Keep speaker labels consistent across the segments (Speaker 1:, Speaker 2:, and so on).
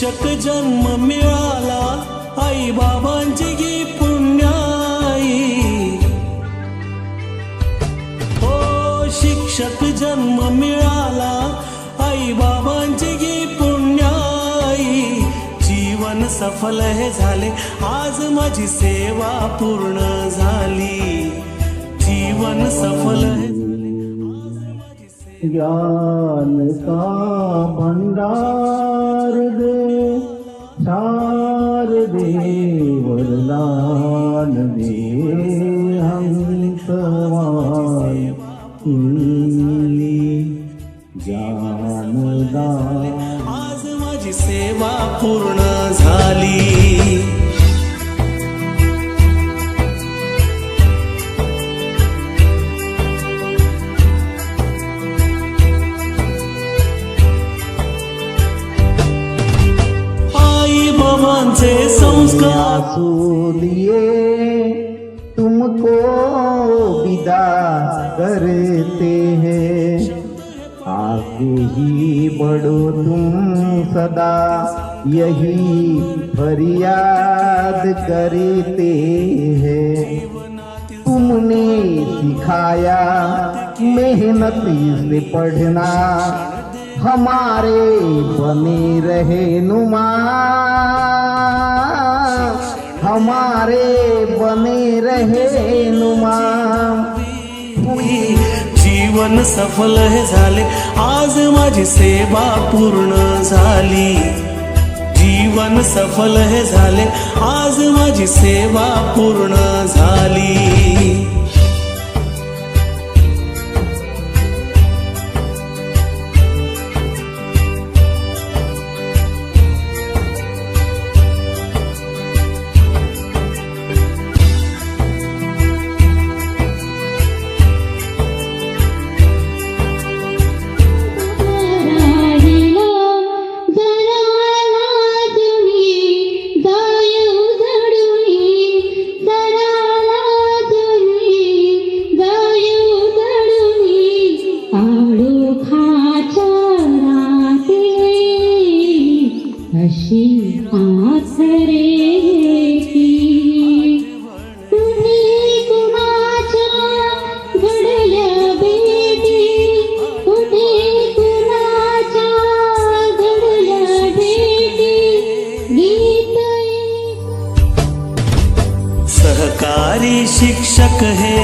Speaker 1: शिक्षक जन्म मिळाला, आई बाबांची गी पुण्याई. हो, शिक्षक जन्म मिळाला, आई बाबांची गी पुण्याई. जीवन सफल हे झाले, आज माझी सेवा पूर्ण झाली. जीवन सफल हे
Speaker 2: ज्ञान का भंडार दे? सार दे वरदान दे हम सवाल ज्ञानदान
Speaker 1: आज माझी सेवा पूर्ण झाली. बाबांचे संस्कार।
Speaker 2: आँसू लिए तुमको विदा करते हैं। आगे ही बढ़ो तुम सदा, यही फरियाद करते हैं। तुमने सिखाया मेहनत से पढ़ना हमारे बने रहे नुमा। हमारे बने रहे नुमा।
Speaker 1: जीवन सफल हे झाले आज माझी सेवा पूर्ण झाली। जीवन सफल हे झाले आज माझी सेवा पूर्ण झाली।
Speaker 3: अशी आसरे तुम्ही कुणाच्या घडल्या कुणाच्या घडल्या गीत
Speaker 1: सहकारी शिक्षक हे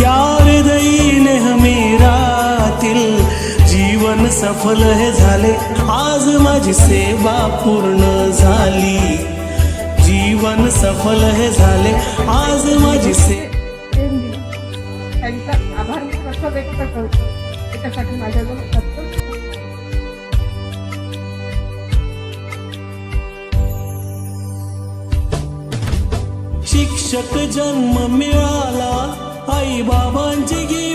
Speaker 1: यार दैन हमीरातील जीवन सफल हे झाले. आज माझी सेवा पूर्ण झाली. जीवन सफल हे झाले. आज माझी से
Speaker 4: त्यांचा आभार मी कसा व्यक्त करतो. त्याच्यासाठी माझ्याजवळ अत्यंत
Speaker 1: शिक्षक जन्म मिळाला. आई बाबांची गी